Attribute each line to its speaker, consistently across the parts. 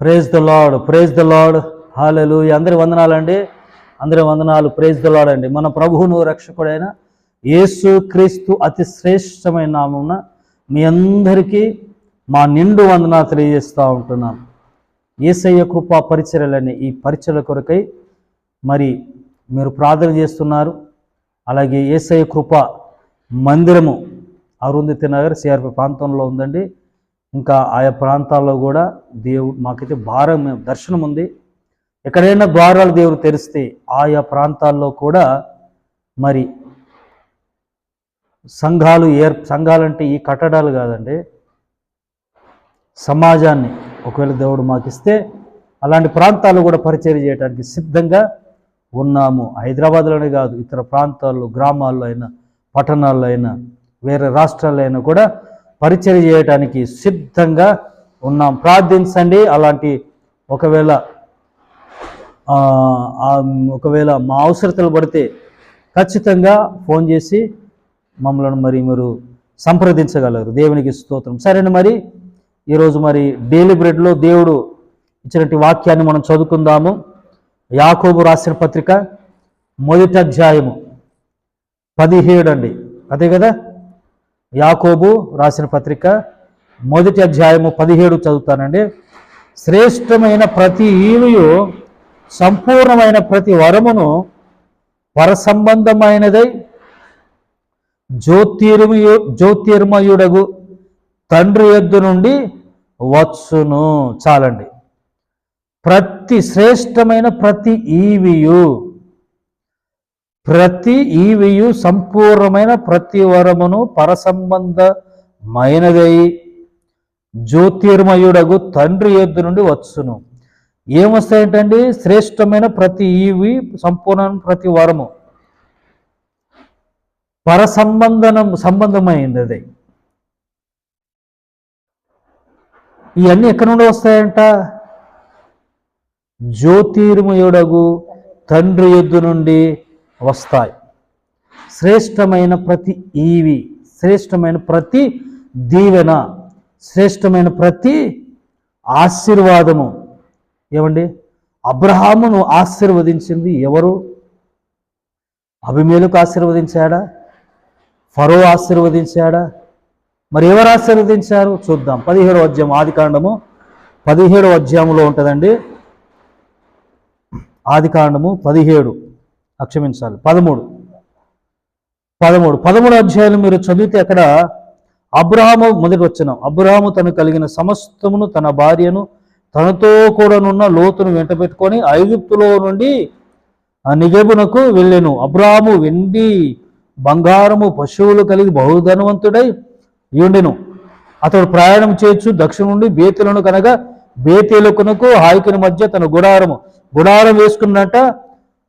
Speaker 1: Praise the Lord praise the Lord హాలలు అందరి వందనాలండి. అందరి వందనాలు. ప్రేజ్ ద లాడ్ అండి. మన ప్రభువును రక్షకుడైన యేసు క్రీస్తు అతి శ్రేష్టమైన నామమున మీ అందరికీ మా నిండు వందన తెలియజేస్తూ ఉంటున్నాను ఏసయ్య కృపా పరిచర్యలని ఈ పరిచర్ల కొరకై మరి మీరు ప్రార్థన చేస్తున్నారు. అలాగే ఏసయ్య కృప మందిరము అరుంధతి నగర్ సిఆర్పి ప్రాంతంలో ఉందండి. ఇంకా ఆయా ప్రాంతాల్లో కూడా దేవుడు మాకైతే భారం దర్శనం ఉంది. ఎక్కడైనా ద్వారాలు దేవుడు తెరిస్తే ఆయా ప్రాంతాల్లో కూడా మరి సంఘాలు ఏర్ సంఘాలంటే ఈ కట్టడాలు కాదండి. సమాజాన్ని ఒకవేళ దేవుడు మాకిస్తే అలాంటి ప్రాంతాలు కూడా పరిచయం చేయడానికి సిద్ధంగా ఉన్నాము. హైదరాబాద్లోనే కాదు ఇతర ప్రాంతాల్లో గ్రామాల్లో అయినా పట్టణాల్లో అయినా వేరే రాష్ట్రాల్లో అయినా కూడా పరిచయం చేయడానికి సిద్ధంగా ఉన్నాం. ప్రార్థించండి. అలాంటి ఒకవేళ ఒకవేళ మా అవసరతలు పడితే ఖచ్చితంగా ఫోన్ చేసి మమ్మల్ని మరి మీరు సంప్రదించగలరు. దేవునికి స్తోత్రం. సరేనా మరి? ఈరోజు మరి డైలీ బ్రెడ్లో దేవుడు ఇచ్చినటువంటి వాక్యాన్ని మనం చదువుకుందాము. యాకోబు రాసిన పత్రిక మొదటి అధ్యాయము పదిహేడు అండి. అదే కదా? యాకోబు రాసిన పత్రిక మొదటి అధ్యాయము పదిహేడు చదువుతానండి. శ్రేష్టమైన ప్రతి ఈవియు సంపూర్ణమైన ప్రతి వరమును పరసంబంధమైనదై జ్యోతిర్మయు జ్యోతిర్మయుడగు తండ్రి ఎద్దు నుండి వచ్చును. చాలండి. ప్రతి శ్రేష్టమైన ప్రతి ఈవియు ప్రతి ఈవియు సంపూర్ణమైన ప్రతి వరమును పరసంబంధమైనదై జ్యోతిర్మయుడగు తండ్రి యొద్ద నుండి వచ్చును. ఏమొస్తాయంటండి? శ్రేష్టమైన ప్రతి ఈవి సంపూర్ణమైన ప్రతి వరము పరసంబంధనం సంబంధమైంది అది ఇవన్నీ ఎక్కడి నుండి వస్తాయంట? జ్యోతిర్మయుడగు తండ్రి యొద్దు నుండి వస్తాయి. శ్రేష్టమైన ప్రతి ఈవి శ్రేష్టమైన ప్రతి దీవెన శ్రేష్టమైన ప్రతి ఆశీర్వాదము. ఏమండి? అబ్రహామును ఆశీర్వదించింది ఎవరు? అభిమేలకు ఆశీర్వదించాడా? ఫరో ఆశీర్వదించాడా? మరి ఎవరు ఆశీర్వదించారు? చూద్దాం. పదిహేడు అధ్యాయం ఆది కాండము. పదిహేడు అధ్యాయంలో ఉంటుందండి. ఆది కాండము పదిహేడు. క్షమించాలి. పదమూడు. పదమూడు. పదమూడు అధ్యాయులు మీరు చదివితే అక్కడ అబ్రహాము మొదటి వచ్చిన అబ్రహాము తను కలిగిన సమస్తమును తన భార్యను తనతో కూడానున్న లోతును వెంట పెట్టుకొని ఐగుప్తులో నుండి ఆ వెళ్ళాను. అబ్రాహము వెండి బంగారము పశువులు కలిగి బహుధనవంతుడై ఉండెను. అతడు ప్రయాణం చేయొచ్చు దక్షిణ నుండి బేతులను కనుక బేతేలుకునకు హాయికుని మధ్య తన గుడారము గుడారం వేసుకున్నట్ట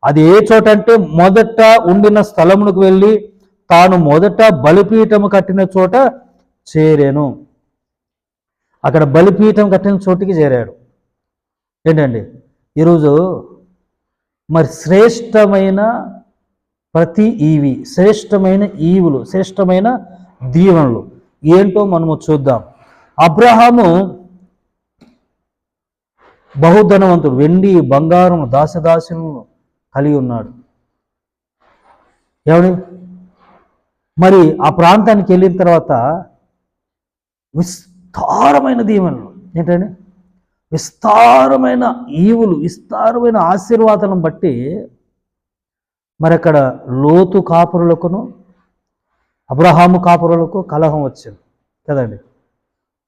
Speaker 1: అది ఏ చోట అంటే మొదట ఉండిన స్థలమునకు వెళ్ళి తాను మొదట బలిపీఠము కట్టిన చోట చేరాను. అక్కడ బలిపీఠం కట్టిన చోటికి చేరాడు. ఏంటండి? ఈరోజు మరి శ్రేష్టమైన ప్రతి ఈవి శ్రేష్టమైన ఈవులు శ్రేష్టమైన దీవెనలు ఏంటో మనము చూద్దాం. అబ్రహాము బహుధనవంతుడు వెండి బంగారం దాసదాసులను కలిగి ఉన్నాడు. ఏమని? మరి ఆ ప్రాంతానికి వెళ్ళిన తర్వాత విస్తారమైన దీవెనలు. ఏంటండి విస్తారమైన ఈవులు విస్తారమైన ఆశీర్వాదాలను బట్టి మరి అక్కడ లోతు కాపురులకును అబ్రహాము కాపురులకు కలహం వచ్చింది. కదండి?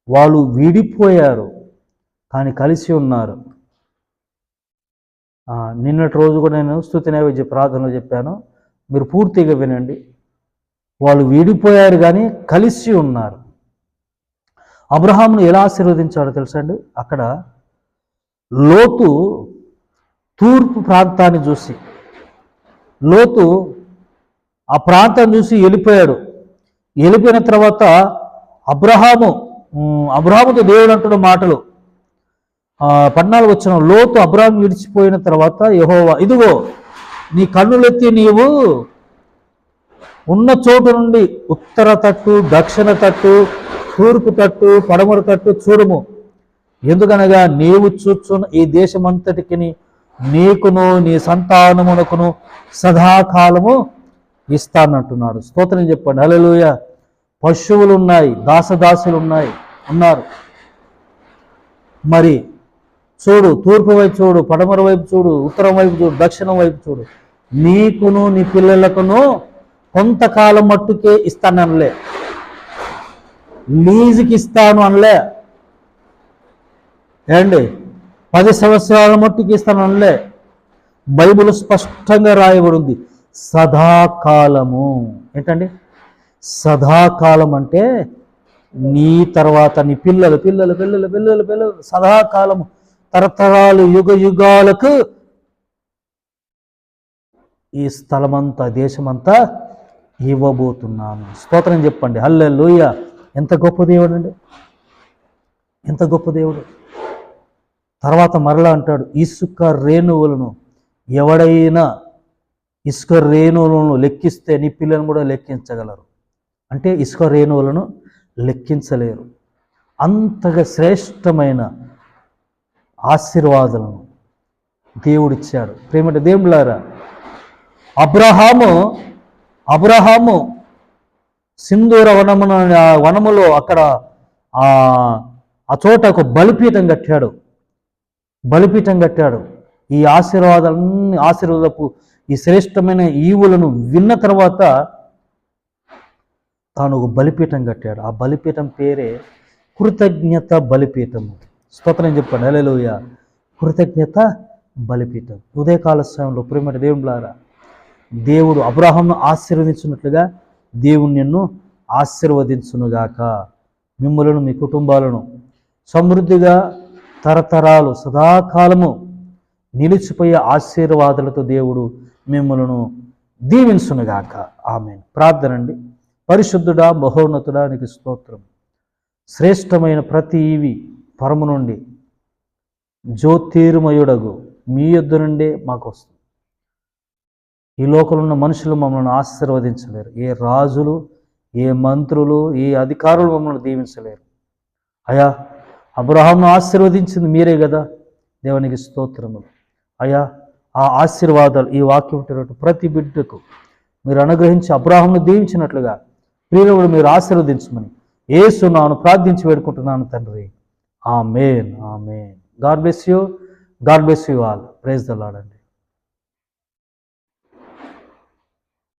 Speaker 1: వాళ్ళు విడిపోయారు కానీ కలిసి ఉన్నారు. నిన్నటి రోజు కూడా నేను స్థుతి నైవేద్య ప్రార్థనలు చెప్పాను. మీరు పూర్తిగా వినండి. వాళ్ళు విడిపోయారు కానీ కలిసి ఉన్నారు. అబ్రహామును ఎలా ఆశీర్వదించాడో తెలుసా అండి? అక్కడ లోతు తూర్పు ప్రాంతాన్ని చూసి లోతు ఆ ప్రాంతం చూసి వెళ్ళిపోయాడు. వెళ్ళిపోయిన తర్వాత అబ్రహాము అబ్రహాముతో దేవుడు అంటున్న మాటలు పద్నాలుగు వచ్చిన లోతు అబ్రాహం విడిచిపోయిన తర్వాత యహోవా ఇదిగో నీ కన్నులెత్తి నీవు ఉన్న చోటు నుండి ఉత్తర తట్టు దక్షిణ తట్టు తూర్పు తట్టు పడమర తట్టు చూడము. ఎందుకనగా నీవు చూచున్న ఈ దేశమంతటికి నీకును నీ సంతానమునకును సదాకాలము ఇస్తానంటున్నాడు. స్తోత్రం చెప్పండి. హల్లెలూయ. పశువులు ఉన్నాయి దాసదాసులు ఉన్నాయి ఉన్నారు మరి చూడు తూర్పు వైపు చూడు పడమర వైపు చూడు ఉత్తరం వైపు చూడు దక్షిణం వైపు చూడు. నీకును నీ పిల్లలకును కొంతకాలం మట్టుకే ఇస్తాను అనలే లీజుకి ఇస్తాను అనలే. ఏండి పది సంవత్సరాల మట్టుకి ఇస్తాను అనలే. బైబిల్ స్పష్టంగా రాయబడింది. సదాకాలము. ఏంటండి? సదాకాలం అంటే నీ తర్వాత నీ పిల్లలు పిల్లలు పిల్లలు పిల్లలు పిల్లలు సదాకాలము. తరతరాలు యుగ యుగాలకు ఈ స్థలమంతా దేశమంతా ఇవ్వబోతున్నాను. స్తోత్రం చెప్పండి. హల్లెలూయ. ఎంత గొప్ప దేవుడు అండి. ఎంత గొప్ప దేవుడు. తర్వాత మరలా అంటాడు ఇసుక రేణువులను ఎవడైనా ఇసుక రేణువులను లెక్కిస్తే నీ పిల్లలను కూడా లెక్కించగలరు. అంటే ఇసుక రేణువులను లెక్కించలేరు. అంతగా శ్రేష్టమైన ఆశీర్వాదాలను దేవుడిచ్చాడు ప్రేమటి దేవులారా అబ్రహాము అబ్రహాము సింధూర వనమున ఆ వనములో అక్కడ ఆ ఆ చోట ఒక బలిపీఠం కట్టాడు. బలిపీఠం కట్టాడు. ఈ ఆశీర్వాదాలన్నీ ఆశీర్వాదపు ఈ శ్రేష్టమైన ఈవులను విన్న తర్వాత తాను ఒక బలిపీఠం కట్టాడు. ఆ బలిపీఠం పేరే కృతజ్ఞత బలిపీఠము. స్తోత్రం చెప్పండి అలెలుయ కృతజ్ఞత బలిపీఠం. ఉదయకాల సమయంలో ప్రేమటి దేవుడులారా దేవుడు అబ్రాహంను ఆశీర్వదించినట్లుగా దేవుడు నిన్ను ఆశీర్వదించునుగాక. మిమ్మలను మీ కుటుంబాలను సమృద్ధిగా తరతరాలు సదాకాలము నిలిచిపోయే ఆశీర్వాదాలతో దేవుడు మిమ్మలను దీవించునుగాక. ఆమె ప్రార్థన అండి. పరిశుద్ధుడా మహోన్నతుడా నీకు స్తోత్రం. శ్రేష్టమైన ప్రతి ఇవి పరము నుండి జ్యోతిర్మయుడగు మీ యొద్ద నుండే మాకు వస్తుంది ఈ లోకంలో ఉన్న మనుషులు మమ్మల్ని ఆశీర్వదించలేరు. ఏ రాజులు ఏ మంత్రులు ఏ అధికారులు మమ్మల్ని దీవించలేరు. అయా అబ్రహాంను ఆశీర్వదించింది మీరే కదా. దేవునికి స్తోత్రములు. అయా ఆ ఆశీర్వాదాలు ఈ వాక్యం ఉంటున్నట్టు ప్రతి బిడ్డకు మీరు అనుగ్రహించి అబ్రాహంను దీవించినట్లుగా ప్రియులు మీరు ఆశీర్వదించమని ఏసు నాను ప్రార్థించి వేడుకుంటున్నాను తండ్రి. ఆ మేన్ ఆ amen God bless you. God bless you all. Praise the Lord అండి.